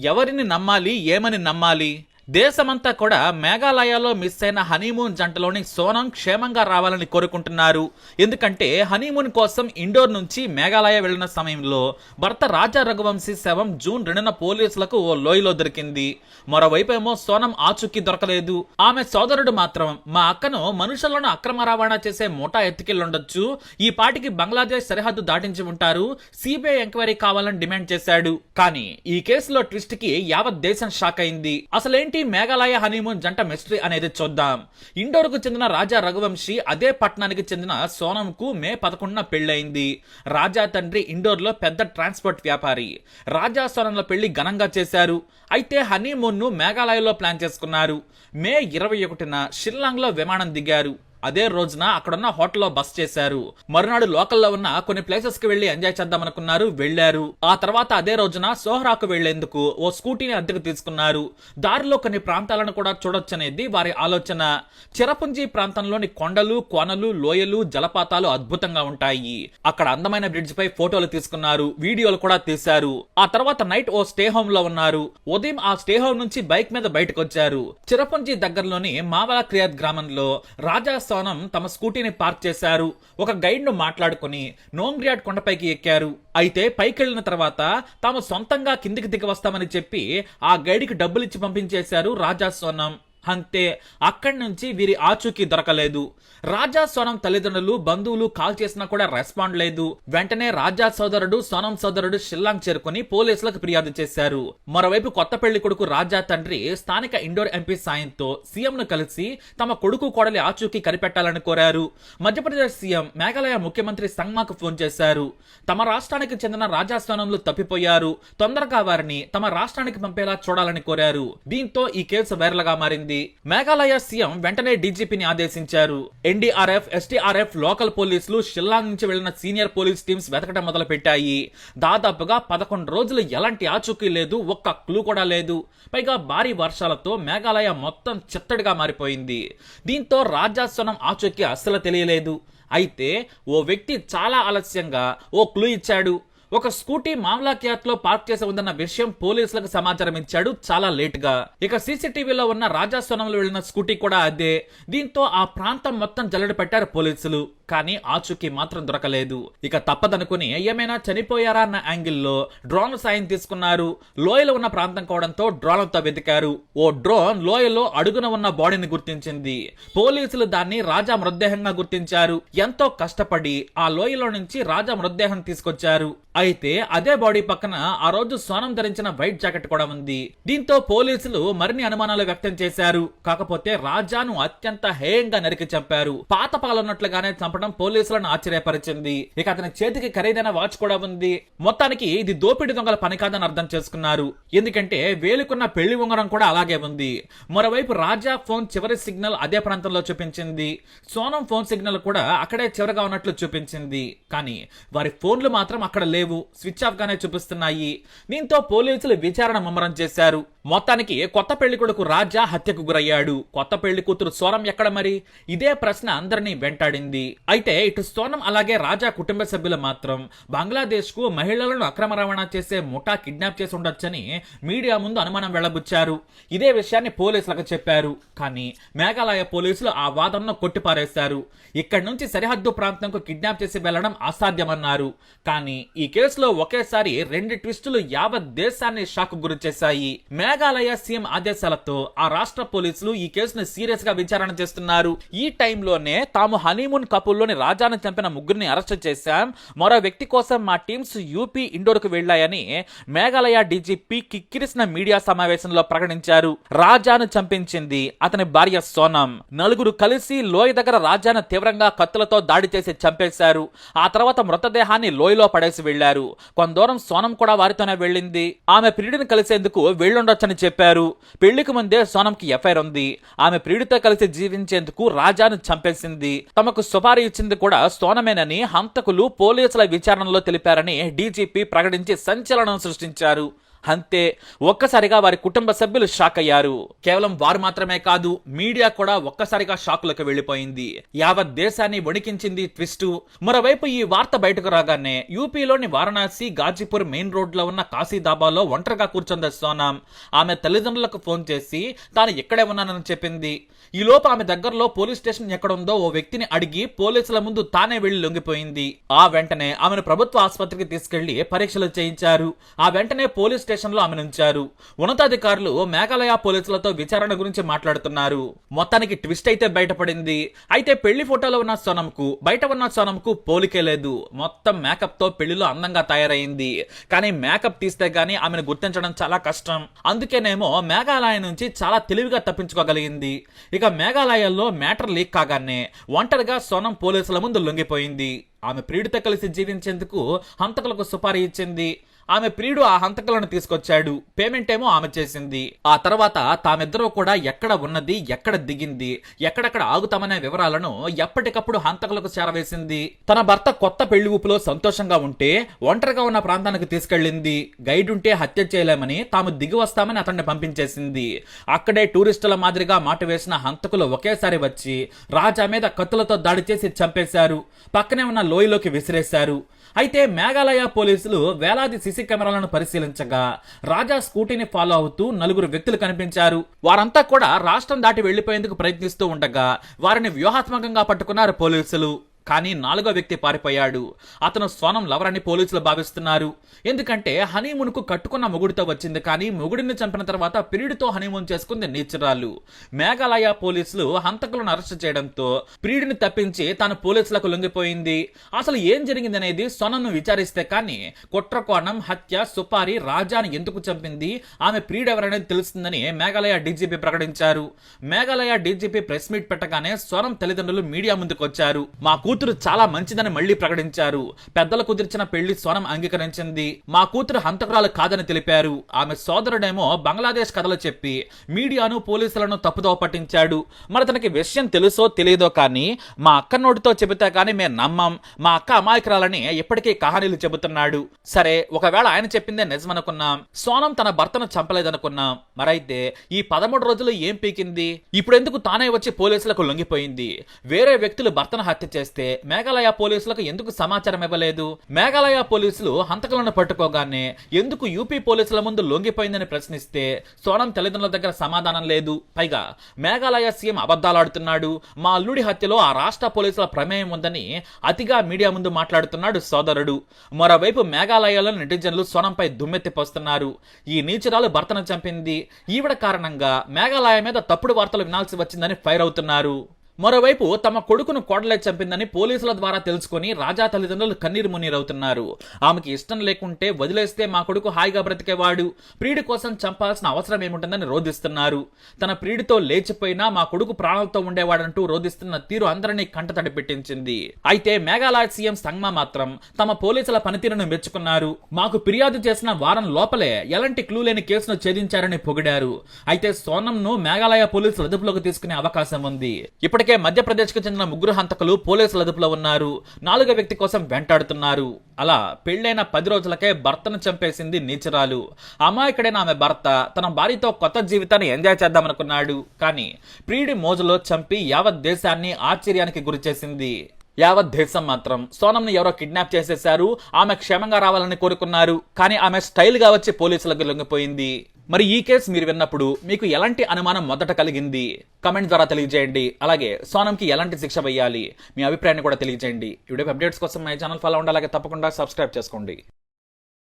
ఎవరిని నమ్మాలి ఏమని నమ్మాలి? దేశమంతా కూడా మేఘాలయలో మిస్ అయిన హనీమూన్ జంటలోని సోనం క్షేమంగా రావాలని కోరుకుంటున్నారు. ఎందుకంటే హనీమూన్ కోసం ఇండోర్ నుంచి మేఘాలయ వెళ్ళిన సమయంలో భర్త రాజా రఘువంశీ శవం జూన్ రెండున పోలీసులకు ఓ లోయలో దొరికింది. మరోవైపు ఏమో సోనం ఆచూకీ దొరకలేదు. ఆమె సోదరుడు మాత్రం మా అక్కను మనుషులను అక్రమ రవాణా చేసే మోటా ఎత్తుకెళ్ళుండొచ్చు. ఈ పాటికి బంగ్లాదేశ్ సరిహద్దు దాటించి ఉంటారు. సిబిఐ ఎంక్వైరీ కావాలని డిమాండ్ చేశాడు. కానీ ఈ కేసులో ట్విస్ట్కి యావత్ దేశం షాక్ అయింది. అసలేంటి మేఘాలయ హనీమూన్ జంట మిస్టరీ అనేది చూద్దాం. ఇండోర్కు చెందిన రాజా రఘువంశీ అదే పట్టణానికి చెందిన సోనంకు మే పదకొండున పెళ్ళయింది. రాజా తండ్రి ఇండోర్లో పెద్ద ట్రాన్స్పోర్ట్ వ్యాపారి. రాజా సోనంల పెళ్ళి ఘనంగా చేశారు. అయితే హనీమూన్ను మేఘాలయలో ప్లాన్ చేసుకున్నారు. మే ఇరవై ఒకటిన షిల్లాంగ్లో విమానం దిగారు. అదే రోజున అక్కడున్న హోటల్లో బస్ చేశారు. మరునాడు లోకల్లో ఉన్న కొన్ని ప్లేసెస్కి వెళ్ళి ఎంజాయ్ చేద్దాం అనుకున్నారు వెళ్ళారు ఆ తర్వాత అదే రోజున సోహరాకు వెళ్ళేందుకు ఓ స్కూటీని అద్దెకు తీసుకున్నారు. దారిలో కొన్ని ప్రాంతాలను కూడా చూడొచ్చనేది వారి ఆలోచన. చిరపుంజి ప్రాంతంలోని కొండలు కోనలు లోయలు జలపాతాలు అద్భుతంగా ఉంటాయి. అక్కడ అందమైన బ్రిడ్జ్ పై ఫోటోలు తీసుకున్నారు వీడియోలు కూడా తీశారు. ఆ తర్వాత నైట్ ఓ స్టే హోమ్లో ఉన్నారు. ఉదయం ఆ స్టే హోమ్ నుంచి బైక్ మీద బయటకు వచ్చారు చిరపుంజి దగ్గరలోని మావల క్రియాత్ గ్రామంలో రాజా సోనం తమ స్కూటీని పార్క్ చేశారు. ఒక గైడ్ను మాట్లాడుకుని నోంగ్రియాడ్ కొండపైకి ఎక్కారు. అయితే పైకెళ్ళిన తర్వాత తాము సొంతంగా కిందికి దిగి వస్తామని చెప్పి ఆ గైడ్కి డబ్బులిచ్చి పంపించేశారు రాజా సోనం అంతే అక్కడి నుంచి వీరి ఆచూకీ దొరకలేదు. రాజా సోనం తల్లిదండ్రులు బంధువులు కాల్ చేసినా కూడా రెస్పాండ్ లేదు. వెంటనే రాజా సోదరుడు సోనం సోదరుడు షిల్లాంగ్ చేరుకుని పోలీసులకు ఫిర్యాదు చేశారు. మరోవైపు కొత్త పెళ్ళి కొడుకు రాజా తండ్రి స్థానిక ఇండోర్ ఎంపీ సాయంతో సీఎం ను కలిసి తమ కొడుకు కోడలి ఆచూకీ కనిపెట్టాలని కోరారు. మధ్యప్రదేశ్ సీఎం మేఘాలయ ముఖ్యమంత్రి సంగ్మాకు ఫోన్ చేశారు. తమ రాష్ట్రానికి చెందిన రాజా స్థానంలో తప్పిపోయారు. తొందరగా వారిని తమ రాష్ట్రానికి పంపేలా చూడాలని కోరారు. దీంతో ఈ కేసు వైరల్గా మారింది మేఘాలయ సీఎం వెంటనే డీజీపీని ఆదేశించారు. ఎన్డీఆర్ఎఫ్ ఎస్టీఆర్ఎఫ్ లోకల్ పోలీసులు షిల్లాంగ్ నుంచి వెళ్ళిన సీనియర్ పోలీస్ టీమ్స్ వెతకడం మొదలు పెట్టాయి దాదాపుగా పదకొండు రోజులు ఎలాంటి ఆచూకీ లేదు ఒక్క క్లూ కూడా లేదు. పైగా భారీ వర్షాలతో మేఘాలయ మొత్తం చిత్తడిగా మారిపోయింది. దీంతో రాజాస్వనం ఆచూకీ అస్సలు తెలియలేదు. అయితే ఓ వ్యక్తి చాలా ఆలస్యంగా ఓ క్లూ ఇచ్చాడు. ఒక స్కూటీ మామ్లా క్యాట్లో పార్క్ చేసి ఉందన్న విషయం పోలీసులకు సమాచారం ఇచ్చాడు. చాలా లేట్గా ఇక సీసీటీవీలో ఉన్న రాజాస్వనంలో వెళ్ళిన స్కూటీ కూడా అదే. దీంతో ఆ ప్రాంతం మొత్తం జల్లెడ పెట్టారు పోలీసులు. కానీ ఆచూకీ మాత్రం దొరకలేదు. ఇక తప్పదనుకుని ఏమైనా చనిపోయారా అన్న యాంగిల్లో డ్రోన్ సాయం తీసుకున్నారు. లోయలో ఉన్న ప్రాంతం కావడంతో డ్రోన్లతో వెతికారు. ఓ డ్రోన్ లోయలో అడుగున ఉన్న బాడీని గుర్తించింది. పోలీసులు దాన్ని రాజా మృతదేహంగా గుర్తించారు. ఎంతో కష్టపడి ఆ లోయలో నుంచి రాజా మృతదేహం తీసుకొచ్చారు. అయితే అదే బాడీ పక్కన ఆ రోజు సోనం ధరించిన వైట్ జాకెట్ కూడా ఉంది. దీంతో పోలీసులు మరిన్ని అనుమానాలు వ్యక్తం చేశారు. కాకపోతే రాజాను అత్యంత హేయంగా నరికి చంపారు. పాత పాలన్నట్లుగానే చంపడం పోలీసులను ఆశ్చర్యపరిచింది. ఇక అతని చేతికి ఖరీదైన వాచ్ కూడా ఉంది. మొత్తానికి ఇది దోపిడి దొంగల పని కాదని అర్థం చేసుకున్నారు. ఎందుకంటే వేలుకున్న పెళ్ళి ఉంగరం కూడా అలాగే ఉంది. మరోవైపు రాజా ఫోన్ చివరి సిగ్నల్ అదే ప్రాంతంలో చూపించింది. సోనం ఫోన్ సిగ్నల్ కూడా అక్కడే చివరగా ఉన్నట్లు చూపించింది. కానీ వారి ఫోన్లు మాత్రం అక్కడ లేవు. స్విచ్ ఆఫ్ గానే చూపిస్తున్నాయి. దీంతో పోలీసులు విచారణ ముమ్మరం చేశారు. మొత్తానికి కొత్త పెళ్ళి కొడుకు రాజా హత్యకు గురయ్యాడు. కొత్త పెళ్ళి కూతురు సోనం ఎక్కడ మరి? ఇదే ప్రశ్న అందరినీ వెంటాడింది. అయితే ఇటు సోనం అలాగే రాజా కుటుంబ సభ్యులు మాత్రం బంగ్లాదేశ్కు మహిళలను అక్రమ రవాణా చేసే ముఠా కిడ్నాప్ చేసి ఉండొచ్చని మీడియా ముందు అనుమానం వెళ్ళబుచ్చారు. ఇదే విషయాన్ని పోలీసులకు చెప్పారు. కానీ మేఘాలయ పోలీసులు ఆ వాదనను కొట్టిపారేశారు. ఇక్కడి నుంచి సరిహద్దు ప్రాంతంకు కిడ్నాప్ చేసి వెళ్ళడం అసాధ్యమన్నారు. కానీ ఈ కేసులో ఒకేసారి రెండు ట్విస్టులు యావత్ దేశాన్ని షాక్ గురి చేశాయి మేఘాలయ సీఎం ఆదేశాలతో ఆ రాష్ట్ర పోలీసులు ఈ కేసును సీరియస్గా విచారణ చేస్తున్నారు. ఈ టైంలోనే తాము హనీమూన్ కపుల్లోని రాజాను చంపిన ముగ్గురిని అరెస్ట్ చేశాం. మరో వ్యక్తి కోసం మా టీమ్స్ యూపీ ఇండోర్కు వెళ్ళాయని మేఘాలయ డీజీపీ కిక్కిరిసిన మీడియా సమావేశంలో ప్రకటించారు. రాజాను చంపించింది అతని భార్య సోనం. నలుగురు కలిసి లోయ దగ్గర రాజాను తీవ్రంగా కత్తులతో దాడి చేసి చంపేశారు. ఆ తర్వాత మృతదేహాన్ని లోయలో పడేసి వెళ్ళారు వెళ్ళారు కొందూరం సోనం కూడా వారితోనే వెళ్ళింది. ఆమె ప్రియుడిని కలిసేందుకు వెళ్ళుండొచ్చని చెప్పారు. పెళ్ళికి ముందే సోనంకి ఎఫ్ఐఆర్ ఉంది. ఆమె ప్రియుడితో కలిసి జీవించేందుకు రాజాను చంపేసింది. తమకు సుపారీ ఇచ్చింది కూడా సోనమేనని హంతకులు పోలీసుల విచారణలో తెలిపారని డీజీపీ ప్రకటించి సంచలనం సృష్టించారు. అంతే ఒక్కసారిగా వారి కుటుంబ సభ్యులు షాక్ అయ్యారు. కేవలం వారు మాత్రమే కాదు మీడియా కూడా ఒక్కసారిగా షాకులకు వెళ్ళిపోయింది యావత్ దేశాన్ని వణికించింది ట్విస్ట్. మరోవైపు ఈ వార్త బయటకు రాగానే యూపీలోని వారణాసి గాజీపూర్ మెయిన్ రోడ్లో ఉన్న కాశీదాబాలో ఒంటరిగా కూర్చుంది సోనాం. ఆమె తల్లిదండ్రులకు ఫోన్ చేసి తాను ఇక్కడే ఉన్నానని చెప్పింది. ఈ లోపు ఆమె దగ్గరలో పోలీస్ స్టేషన్ ఎక్కడుందో ఓ వ్యక్తిని అడిగి పోలీసుల ముందు తానే వెళ్ళి లొంగిపోయింది. ఆ వెంటనే ఆమెను ప్రభుత్వ ఆసుపత్రికి తీసుకెళ్ళి పరీక్షలు చేయించారు. ఆ వెంటనే పోలీస్ స్టేషన్లో ఆమెను ఉంచారు ఉన్నతాధికారులు మేఘాలయ పోలీసులతో విచారణ గురించి మాట్లాడుతున్నారు. మొత్తానికి ట్విస్ట్ అయితే బయటపడింది. అయితే పెళ్ళి ఫోటోలో ఉన్న సోనంకు బయట ఉన్న సోనంకు పోలికే లేదు. మొత్తం మేకప్తో పెళ్ళిలో అందంగా తయారైంది. కానీ మేకప్ తీస్తే గానీ ఆమెను గుర్తించడం చాలా కష్టం. అందుకేనేమో మేఘాలయ నుంచి చాలా తెలివిగా తప్పించుకోగలిగింది. ఇక మేఘాలయలో మ్యాటర్ లీక్ కాగానే ఒంటరిగా సోనం పోలీసుల ముందు లొంగిపోయింది. ఆమె ప్రియుడితో కలిసి జీవించేందుకు హంతకులకు సుపారీ ఇచ్చింది. ఆమె ప్రియుడు ఆ హంతకులను తీసుకొచ్చాడు. పేమెంట్ ఏమో ఆమె చేసింది. ఆ తర్వాత తామిద్దరూ కూడా ఎక్కడ ఉన్నది ఎక్కడ దిగింది ఎక్కడెక్కడ ఆగుతామనే వివరాలను ఎప్పటికప్పుడు హంతకులకు చేరవేసింది. తన భర్త కొత్త పెళ్ళి ఊపులో సంతోషంగా ఉంటే ఒంటరిగా ఉన్న ప్రాంతానికి తీసుకెళ్ళింది. గైడ్ ఉంటే హత్య చేయలేమని తాము దిగి వస్తామని అతన్ని పంపించేసింది. అక్కడే టూరిస్టుల మాదిరిగా మాట వేసిన హంతకులు ఒకేసారి వచ్చి రాజా మీద కత్తులతో దాడి చేసి చంపేశారు. పక్కనే ఉన్న లోయలోకి విసిరేశారు. అయితే మేఘాలయ పోలీసులు వేలాది సిసి కెమెరాలను పరిశీలించగా రాజా స్కూటీని ఫాలో అవుతూ నలుగురు వ్యక్తులు కనిపించారు. వారంతా కూడా రాష్ట్రం దాటి వెళ్ళిపోయేందుకు ప్రయత్నిస్తూ ఉండగా వారిని వ్యూహాత్మకంగా పట్టుకున్నారు పోలీసులు. కానీ నాలుగో వ్యక్తి పారిపోయాడు. అతను స్వనం లవరని పోలీసులు భావిస్తున్నారు. ఎందుకంటే హనీమూన్కు కట్టుకున్న మొగుడితో వచ్చింది కానీ మొగుడిని చంపిన తర్వాత పిరిడితో హనీమూన్ చేసుకుంది నీచురాలు. మేఘాలయ పోలీసులు హంతకులను అరెస్ట్ చేయడంతో ప్రియుడిని తప్పించి తాను పోలీసులకు లొంగిపోయింది. అసలు ఏం జరిగిందనేది స్వనంను విచారిస్తే కానీ కుట్రకోణం హత్య సుపారి రాజాని ఎందుకు చంపింది ఆమె ప్రియుడెవరనేది తెలుస్తుందని మేఘాలయ డీజీపీ ప్రకటించారు. మేఘాలయ డీజీపీ ప్రెస్ మీట్ పెట్టగానే స్వనం తల్లిదండ్రులు మీడియా ముందుకు వచ్చారు మా కూతురు చాలా మంచిదని మళ్ళీ ప్రకటించారు. పెద్దలు కుదిర్చిన పెళ్ళి స్వనం అంగీకరించింది. మా కూతురు హంతకురాలు కాదని తెలిపారు. ఆమె సోదరుడేమో బంగ్లాదేశ్ కథలు చెప్పి మీడియాను పోలీసులను తప్పుదో పట్టించాడు. మరి తనకి విషయం తెలుసో తెలియదో కానీ మా అక్క నోటితో చెబితే కానీ మేము నమ్మం. మా అక్క అమాయకురాలని ఇప్పటికీ కహానీలు చెబుతున్నాడు. సరే ఒకవేళ ఆయన చెప్పిందే నిజమనుకున్నాం. సోనం తన భర్తను చంపలేదనుకున్నాం. మరైతే ఈ పదమూడు రోజులు ఏం పీకింది? ఇప్పుడెందుకు తానే వచ్చి పోలీసులకు లొంగిపోయింది? వేరే వ్యక్తులు భర్తను హత్య చేస్తే మేఘాలయ పోలీసులకు ఎందుకు సమాచారం ఇవ్వలేదు? మేఘాలయ పోలీసులు హంతకులను పట్టుకోగానే ఎందుకు యూపీ పోలీసుల ముందు లొంగిపోయిందని ప్రశ్నిస్తే సోనం తల్లిదండ్రుల దగ్గర సమాధానం లేదు. పైగా మేఘాలయ సీఎం అబద్ధాలాడుతున్నాడు. మా అల్లుడి హత్యలో ఆ రాష్ట్ర పోలీసుల ప్రమేయం ఉందని అతిగా మీడియా ముందు మాట్లాడుతున్నాడు సోదరుడు. మరోవైపు మేఘాలయలో నెటిజన్లు సోనంపై దుమ్మెత్తిపోస్తున్నారు ఈ నీచురాలు భర్తను చంపింది. ఈవిడ కారణంగా మేఘాలయ మీద తప్పుడు వార్తలు వినాల్సి వచ్చిందని ఫైర్ అవుతున్నారు. మరోవైపు తమ కొడుకును కోడలే చంపిందని పోలీసుల ద్వారా తెలుసుకుని రాజా తల్లిదండ్రులు కన్నీరు మున్నీరవుతున్నారు. ఆమెకి ఇష్టం లేకుంటే వదిలేస్తే మా కొడుకు హాయిగా బ్రతికేవాడు. ప్రియుడి కోసం చంపాల్సిన అవసరం ఏముంటుందని రోధిస్తున్నారు. తన ప్రియుడితో లేచిపోయినా మా కొడుకు ప్రాణాలతో ఉండేవాడంటూ రోధిస్తున్న తీరు అందరినీ కంటతడి పెట్టించింది. అయితే మేఘాలయ సీఎం సంగ్మా మాత్రం తమ పోలీసుల పనితీరును మెచ్చుకున్నారు. మాకు ఫిర్యాదు చేసిన వారం లోపలే ఎలాంటి క్లూ లేని కేసును ఛేదించారని పొగిడారు. అయితే సోనంను మేఘాలయ పోలీసులు అదుపులోకి తీసుకునే అవకాశం ఉంది. ఇప్పటికే ఇప్పటికే మధ్యప్రదేశ్కు చెందిన ముగ్గురు హంతకులు పోలీసుల అదుపులో ఉన్నారు. నాలుగో వ్యక్తి కోసం వెంటాడుతున్నారు. అలా పెళ్ళైన పది రోజులకే భర్తను చంపేసింది నీచురాలు. అమాయకుడైన ఆమె భర్త తన భార్యతో కొత్త జీవితాన్ని ఎంజాయ్ చేద్దామనుకున్నాడు. కానీ ప్రియుడి మోజులో చంపి యావత్ దేశాన్ని ఆశ్చర్యానికి గురిచేసింది. యావత్ దేశం మాత్రం సోనంని ఎవరో కిడ్నాప్ చేసేశారు. ఆమె క్షేమంగా రావాలని కోరుకున్నారు. కానీ ఆమె స్టైల్గా వచ్చి పోలీసులకు లొంగిపోయింది. మరి ఈ కేసు మీరు విన్నప్పుడు మీకు ఎలాంటి అనుమానం మొదట కలిగింది? కమెంట్ ద్వారా తెలియజేయండి. అలాగే సోనంకి ఎలాంటి శిక్ష వేయాలి? మీ అభిప్రాయాన్ని కూడా తెలియజేయండి. ఇవిడే అప్డేట్స్ కోసం మై ఛానల్ ఫాలో ఉండాలి అలాగే తప్పకుండా సబ్స్క్రైబ్ చేసుకోండి.